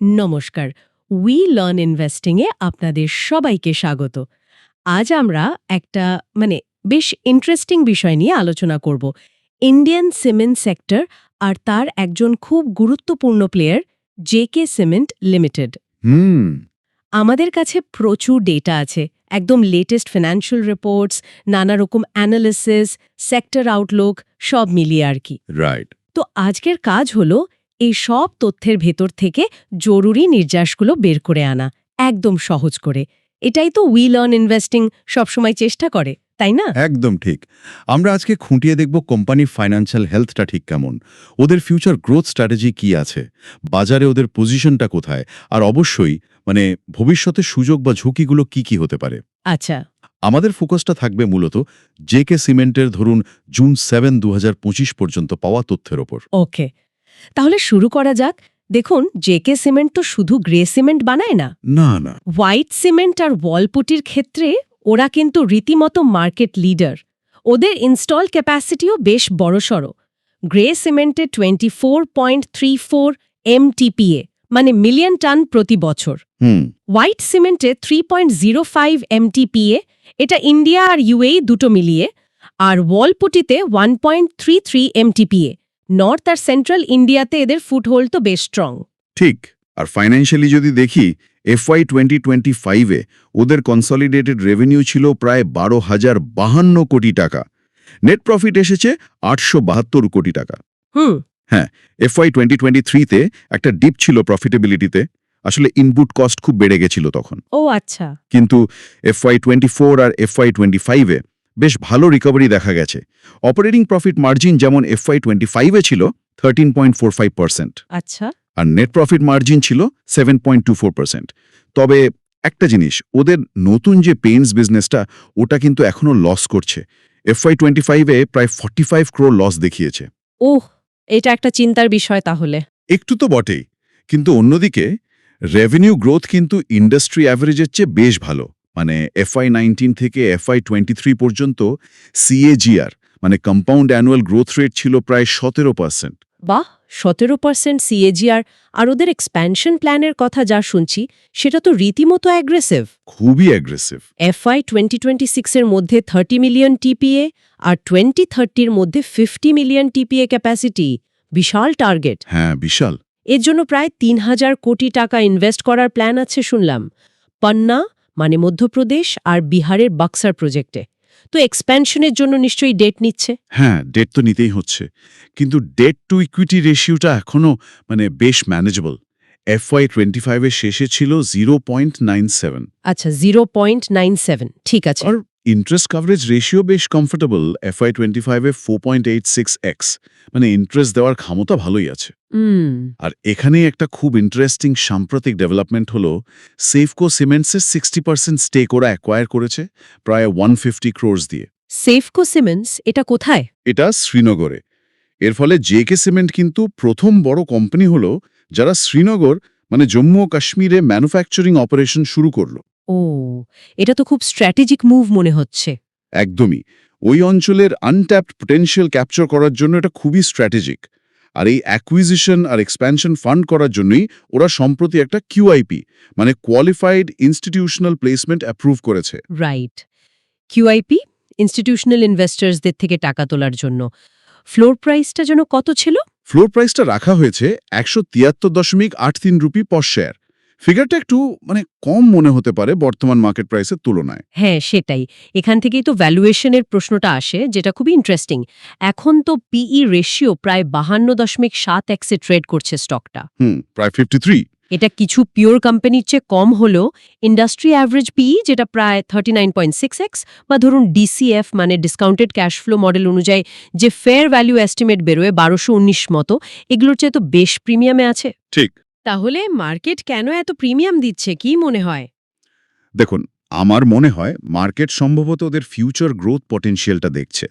নমস্কার। We learn ইনভেস্টিংয়ে আপনাদের সবাইকে স্বাগত। আজ আমরা একটা মানে বেশ ইন্টারেস্টিং বিষয় নিয়ে আলোচনা করব। ইন্ডিয়ান সিমেন্ট সেক্টর আর তার একজন খুব গুরুত্বপূর্ণ player J K cement limited হুম। আমাদের কাছে প্রচুর ডেটা আছে। একদম লেটেস্ট ফিনান্সিয়াল রিপোর্টস নানা রকম অ্যানালিসিস সেক্টর আউটলুক সব মিলিয়ে আর কি। রাইট তো আজকের কাজ হলো এই সব তথ্যের ভেতর থেকে জরুরি নির্যাসগুলো বের করে আনা একদম সহজ করে। এটাই তো উই লার্ন ইনভেস্টিং সবসময় চেষ্টা করে তাই না? একদম ঠিক। আমরা আজকে খুঁটিয়ে দেখব কোম্পানির ফাইন্যান্সিয়াল হেলথটা ঠিক কেমন ওদের ফিউচার গ্রোথ স্ট্র্যাটেজি কি আছে বাজারে ওদের পজিশনটা কোথায় আর অবশ্যই মানে ভবিষ্যতে সুযোগ বা ঝুঁকিগুলো কি কি হতে পারে। আচ্ছা। আমাদের ফোকাসটা থাকবে মূলত জেকে সিমেন্টের ধরুন জুন সেভেন দু হাজার পঁচিশ পর্যন্ত পাওয়া তথ্যের ওপর। ওকে। তাহলে শুরু করা যাক। দেখুন জেকে সিমেন্ট তো শুধু গ্রে সিমেন্ট বানায় না। না না। হোয়াইট সিমেন্ট আর ওয়ালপুটির ক্ষেত্রে ওরা কিন্তু রীতিমতো মার্কেট লিডার ওদের ইনস্টল ক্যাপাসিটিও বেশ বড়সড়। Grey সিমেন্টে twenty four point three four MTPA মানে মিলিয়ন টন প্রতি বছর। হুম। White সিমেন্টে three point zero five MTPA এটা ইন্ডিয়া আর ইউএই দুটো মিলিয়ে। আর ওয়ালপুটিতে one point three three MTPA north আর সেন্ট্রাল ইন্ডিয়াতে এদের ফুটহোল্ড তো বেশ স্ট্রং ঠিক আর ফাইন্যান্সিয়ালি যদি দেখি এফআই টোয়েন্টি টোয়েন্টি ফাইভে ওদের কনসলিডেটেড রেভিনিউ ছিল প্রায় বারো হাজার বাহান্ন কোটি টাকা। নেট প্রফিট এসেছে আটশো বাহাত্তর কোটি টাকা। হুম। এফআই টোয়েন্টি টোয়েন্টি থ্রিতে একটা ডিপ ছিল প্রফিটেবিলিটিতে আসলে ইনপুট কস্ট খুব বেড়ে গেছিল তখন। ও আচ্ছা। কিন্তু এফআই টোয়েন্টি ফোর আর এফআই টোয়েন্টি ফাইভে বেশ ভালো রিকভারি দেখা গেছে। অপারেটিং প্রফিট মার্জিন যেমন এফআই টোয়েন্টি ফাইভে ছিল thirteen point four five percent আচ্ছা। আর নেট প্রফিট মার্জিন ছিল seven point two four percent তবে একটা জিনিস ওদের নতুন যে পেইন্টস বিজনেসটা ওটা কিন্তু এখনও লস করছে। এফআই টোয়েন্টি ফাইভে প্রায় ফর্টি ফাইভ ক্রোর লস দেখিয়েছে। ওহ এটা একটা চিন্তার বিষয় তাহলে। একটু তো বটেই। কিন্তু অন্যদিকে রেভিনিউ গ্রোথ কিন্তু ইন্ডাস্ট্রি অ্যাভারেজের চেয়ে বেশ ভালো। মানে এফআই নাইনটিন থেকে এফআই টোয়েন্টি থ্রি পর্যন্ত সিএজিআর মানে কম্পাউন্ড অ্যানুয়াল গ্রোথ রেট ছিল প্রায় সতেরো পার্সেন্ট বাহ সতেরো পার্সেন্ট সিএজিআর আর ওদের এক্সপ্যানশন প্ল্যানের কথা যা শুনছি সেটা তো রীতিমতো অ্যাগ্রেসিভ খুবই অ্যাগ্রেসিভ এফআই টোয়েন্টি টোয়েন্টি সিক্সের মধ্যে থার্টি মিলিয়ন টিপিএ আর টোয়েন্টি থার্টির মধ্যে ফিফটি মিলিয়ন টিপিএ ক্যাপাসিটি বিশাল টার্গেট হ্যাঁ বিশাল। এর জন্য প্রায় তিন হাজার কোটি টাকা ইনভেস্ট করার প্ল্যান আছে শুনলাম। পন্না মানে মধ্যপ্রদেশ আর বিহারের বাক্সার প্রজেক্টে। তো এক্সপ্যানশনের জন্য নিশ্চয়ই ডেট নিচ্ছে? হ্যাঁ ডেট তো নিতেই হচ্ছে। কিন্তু ডেট টু ইকুইটি রেশিওটা এখনও মানে বেশ ম্যানেজেবল এফওয়াই টোয়েন্টি ফাইভের শেষে ছিল জিরো পয়েন্ট নাইন সেভেন আচ্ছা জিরো পয়েন্ট নাইন সেভেন ঠিক আছে। আর ইন্টারেস্ট কাভারেজ রেশিও বেশ কমফোর্টেবল এফআই টোয়েন্টি ফাইভে four point eight six X মানে ইন্টারেস্ট দেওয়ার ক্ষমতা ভালোই আছে। আর এখানেই একটা খুব ইন্টারেস্টিং সাম্প্রতিক ডেভেলপমেন্ট হলো সেফকো সিমেন্টসের সিক্সটি পার্সেন্ট স্টেক ওরা অ্যাকোয়ার করেছে প্রায় ওয়ান ফিফটি ক্রোর্স দিয়ে। সেফকো সিমেন্টস এটা কোথায়? এটা শ্রীনগরে। এর ফলে জেকে সিমেন্ট কিন্তু প্রথম বড় কোম্পানি হলো যারা শ্রীনগর মানে জম্মু ও কাশ্মীরে ম্যানুফ্যাকচারিং অপারেশন শুরু করল। ও এটা তো খুব স্ট্র্যাটেজিক মুভ মনে হচ্ছে। একদমই। ওই অঞ্চলের আনট্যাপড পোটেনশিয়াল ক্যাপচার করার জন্য এটা খুবই স্ট্র্যাটেজিক আর এই অ্যাকুইজিশন আর এক্সপ্যানশন ফান্ড করার জন্যই ওরা সম্প্রতি একটা কিউআইপি মানে কোয়ালিফাইড ইনস্টিটিউশনাল প্লেসমেন্ট অ্যাপ্রুভ করেছে। রাইট কিউআইপি ইনস্টিটিউশনাল ইনভেস্টার্সদের থেকে টাকা তোলার জন্য। ফ্লোর প্রাইসটা যেন কত ছিল? ফ্লোর প্রাইসটা রাখা হয়েছে একশো তিয়াত্তর দশমিক আট তিন রুপি পর শেয়ার ফিগারটা একটু মানে কম মনে হতে পারে বর্তমান মার্কেট প্রাইসের তুলনায়। হ্যাঁ সেটাই। এখান থেকেই তো ভ্যালুয়েশনের প্রশ্নটা আসে যেটা খুবই ইন্টারেস্টিং এখন তো পিই রেশিও প্রায় বাহান্ন দশমিক সাত এক্সে ট্রেড করছে স্টকটা হুম প্রায় ফিফটি এটা কিছু পিওর কোম্পানির চেয়ে কম হলেও ইন্ডাস্ট্রি অ্যাভারেজ পিই যেটা প্রায় থার্টি বা ধরুন ডিসিএফ মানে ডিসকাউন্টেড ক্যাশ ফ্লো মডেল অনুযায়ী যে ফেয়ার ভ্যালু এস্টিমেট বেরোয় বারোশো উনিশ মতো এগুলোর চেয়ে তো বেশ প্রিমিয়ামে আছে। ঠিক। তাহলে মার্কেট কেন এত প্রিমিয়াম দিচ্ছে? কি মনে হয়? দেখুন আমার মনে হয় মার্কেট সম্ভবত ওদের ফিউচার গ্রোথ পটেনশিয়ালটা দেখছে।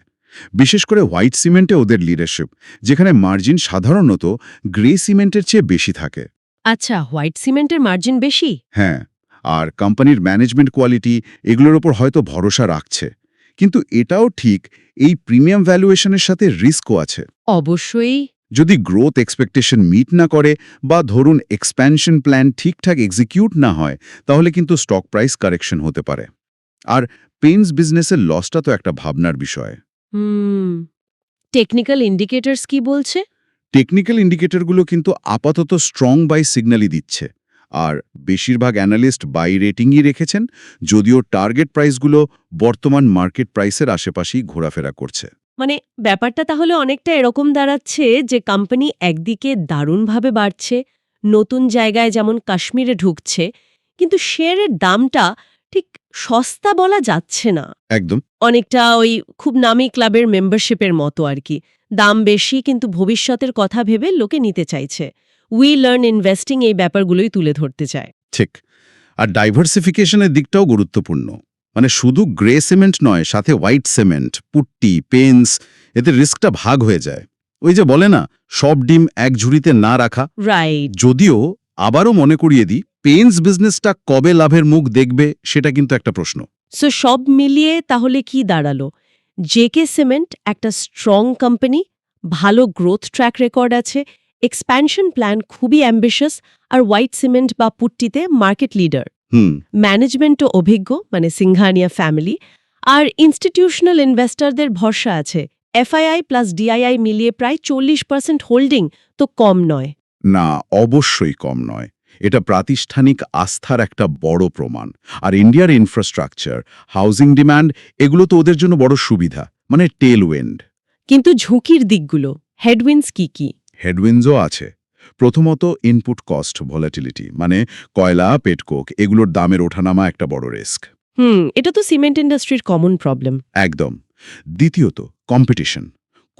বিশেষ করে হোয়াইট সিমেন্টে ওদের লিডারশিপ যেখানে মার্জিন সাধারণত গ্রে সিমেন্টের চেয়ে বেশি থাকে। আচ্ছা হোয়াইট সিমেন্টের মার্জিন বেশি? হ্যাঁ আর কোম্পানির ম্যানেজমেন্ট কোয়ালিটি এগুলোর ওপর হয়তো ভরসা রাখছে। কিন্তু এটাও ঠিক এই প্রিমিয়াম ভ্যালুয়েশনের সাথে রিস্কও আছে। অবশ্যই। যদি গ্রোথ এক্সপেকটেশন মিট না করে বা ধরুন এক্সপ্যানশন প্ল্যান ঠিকঠাক এক্সিকিউট না হয় তাহলে কিন্তু স্টক প্রাইস কারেকশন হতে পারে। আর পেন্স বিজনেসের লসটা তো একটা ভাবনার বিষয়। হুম টেকনিক্যাল ইন্ডিকেটরস কি বলছে? টেকনিক্যাল ইন্ডিকেটরগুলো কিন্তু আপাতত স্ট্রং বাই সিগন্যালই দিচ্ছে। আর বেশিরভাগ অ্যানালিস্ট বাই রেটিংই রেখেছেন যদিও টার্গেট প্রাইসগুলো বর্তমান মার্কেট প্রাইসের আশেপাশেই ঘোরাফেরা করছে। মানে ব্যাপারটা তাহলে অনেকটা এরকম দাঁড়াচ্ছে যে কোম্পানি একদিকে দারুণভাবে বাড়ছে নতুন জায়গায় যেমন কাশ্মীরে ঢুকছে কিন্তু শেয়ারের দামটা ঠিক সস্তা বলা যাচ্ছে না। একদম। অনেকটা ওই খুব নামি ক্লাবের মেম্বারশিপের মতো আর কি। দাম বেশি কিন্তু ভবিষ্যতের কথা ভেবে লোকে নিতে চাইছে। উই লার্ন ইনভেস্টিং এই ব্যাপারগুলোই তুলে ধরতে চায়। ঠিক। আর ডাইভার্সিফিকেশনের দিকটাও গুরুত্বপূর্ণ। মানে শুধু গ্রে সিমেন্ট নয় সাথে হোয়াইট সিমেন্ট পুট্টি পেন্স এতে রিস্কটা ভাগ হয়ে যায়। ওই যে বলে না সব ডিম এক ঝুড়িতে না রাখা। যদিও আবারও মনে করিয়ে দিই পেন্স বিজনেসটা কবে লাভের মুখ দেখবে সেটা কিন্তু একটা প্রশ্ন। সো সব মিলিয়ে তাহলে কি দাঁড়াল? জেকে সিমেন্ট একটা স্ট্রং কোম্পানি ভালো গ্রোথ ট্র্যাক রেকর্ড আছে এক্সপ্যানশন প্ল্যান খুবই অ্যাম্বিশাস আর হোয়াইট সিমেন্ট বা পুট্টিতে মার্কেট লিডার ম্যানেজমেন্টও অভিজ্ঞ মানে সিংহানিয়া ফ্যামিলি। আর ইনস্টিটিউশনাল ইনভেস্টরদের ভরসা আছে। এফআইআই প্লাস ডিআইআই মিলিয়ে প্রায় চল্লিশ পার্সেন্ট হোল্ডিং তো কম নয়। না অবশ্যই কম নয়। এটা প্রাতিষ্ঠানিক আস্থার একটা বড় প্রমাণ। আর ইন্ডিয়ার ইনফ্রাস্ট্রাকচার হাউজিং ডিমান্ড এগুলো তো ওদের জন্য বড় সুবিধা মানে টেল কিন্তু ঝুঁকির দিকগুলো হেডউইন্স কি কি? হেডউইন্সও আছে। প্রথমত ইনপুট কস্ট ভলাটিলিটি মানে কয়লা পেটকোক এগুলোর দামের ওঠানামা একটা বড় রিস্ক হুম এটা তো সিমেন্ট ইন্ডাস্ট্রির কমন প্রবলেম একদম। দ্বিতীয়ত কম্পিটিশন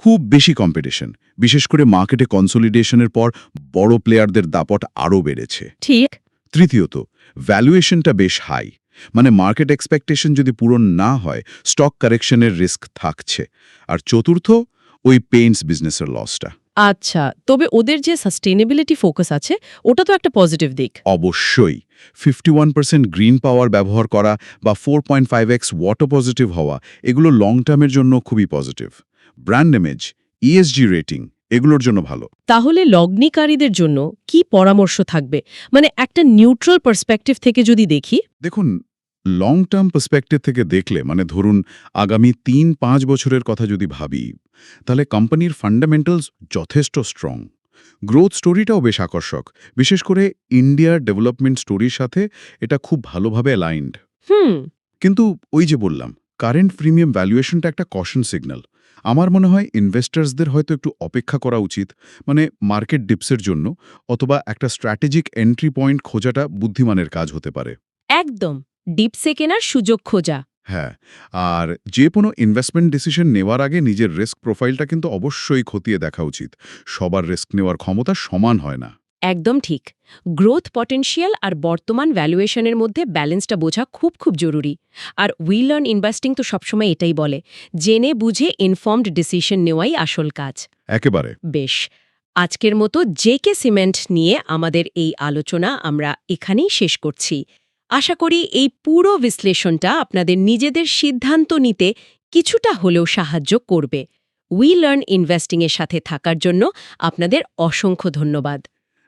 খুব বেশি কম্পিটিশন বিশেষ করে মার্কেটে কনসোলিডেশনের পর বড় প্লেয়ারদের দাপট আরও বেড়েছে। ঠিক। তৃতীয়ত ভ্যালুয়েশনটা বেশ হাই মানে মার্কেট এক্সপেকটেশন যদি পূরণ না হয় স্টক কারেকশনের রিস্ক থাকছে। আর চতুর্থ ওই পেইন্টস বিজনেসের লসটা আচ্ছা তবে ওদের যে সাস্টেনেবিলিটি ফোকাস আছে ওটা তো একটা পজিটিভ দিক। অবশ্যই। ফিফটি গ্রিন পাওয়ার ব্যবহার করা বা four point five X water positive হওয়া এগুলো লং টার্মের জন্য খুবই positive brand image ESG rating এগুলোর জন্য ভালো। তাহলে লগ্নিকারীদের জন্য কি পরামর্শ থাকবে? মানে একটা নিউট্রাল পার্সপেক্টিভ থেকে যদি দেখি। দেখুন লং টার্ম পার্সপেক্টিভ থেকে দেখলে মানে ধরুন আগামী তিন পাঁচ বছরের কথা যদি ভাবি তাহলে কোম্পানির ফান্ডামেন্টালস যথেষ্ট স্ট্রং গ্রোথ স্টোরিটাও বেশ আকর্ষক। বিশেষ করে ইন্ডিয়ার ডেভেলপমেন্ট স্টোরির সাথে এটা খুব ভালোভাবে অ্যালাইন্ড হুম। কিন্তু ওই যে বললাম কারেন্ট প্রিমিয়াম ভ্যালুয়েশনটা একটা কশন সিগন্যাল আমার মনে হয় ইনভেস্টার্সদের হয়তো একটু অপেক্ষা করা উচিত মানে মার্কেট ডিপসের জন্য অথবা একটা স্ট্র্যাটেজিক এন্ট্রি পয়েন্ট খোঁজাটা বুদ্ধিমানের কাজ হতে পারে। একদম ডিপসে কেনার সুযোগ খোঁজা। হ্যাঁ আর যে কোনো ইনভেস্টমেন্ট ডিসিশন নেওয়ার আগে নিজের রিস্ক প্রোফাইলটা কিন্তু অবশ্যই খতিয়ে দেখা উচিত। সবার রিস্ক নেওয়ার ক্ষমতা সমান হয় না। একদম ঠিক। গ্রোথ পটেনশিয়াল আর বর্তমান ভ্যালুয়েশনের মধ্যে ব্যালেন্সটা বোঝা খুব খুব জরুরি। আর উই লার্ন ইনভেস্টিং তো সবসময় এটাই বলে জেনে বুঝে ইনফর্মড ডিসিশন নেওয়াই আসল কাজ। একেবারে। বেশ আজকের মতো জেকে সিমেন্ট নিয়ে আমাদের এই আলোচনা আমরা এখানেই শেষ করছি। আশা করি এই পুরো বিশ্লেষণটা আপনাদের নিজেদের সিদ্ধান্ত নিতে কিছুটা হলেও সাহায্য করবে। উই লার্ন ইনভেস্টিংয়ের সাথে থাকার জন্য আপনাদের অসংখ্য ধন্যবাদ।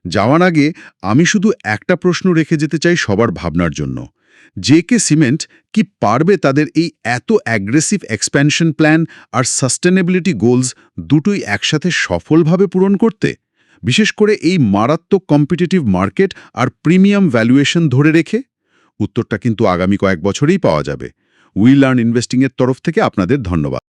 যাওয়ার আগে আমি শুধু একটা প্রশ্ন রেখে যেতে চাই সবার ভাবনার জন্য। জে কে সিমেন্ট কি পারবে তাদের এই এত অ্যাগ্রেসিভ এক্সপ্যানশন প্ল্যান আর সাস্টেনেবিলিটি গোলস দুটোই একসাথে সফলভাবে পূরণ করতে? বিশেষ করে এই মারাত্মক কম্পিটিটিভ মার্কেট আর প্রিমিয়াম ভ্যালুয়েশন ধরে রেখে? উত্তরটা কিন্তু আগামী কয়েক বছরেই পাওয়া যাবে। উই লার্ন ইনভেস্টিংয়ের তরফ থেকে আপনাদের ধন্যবাদ।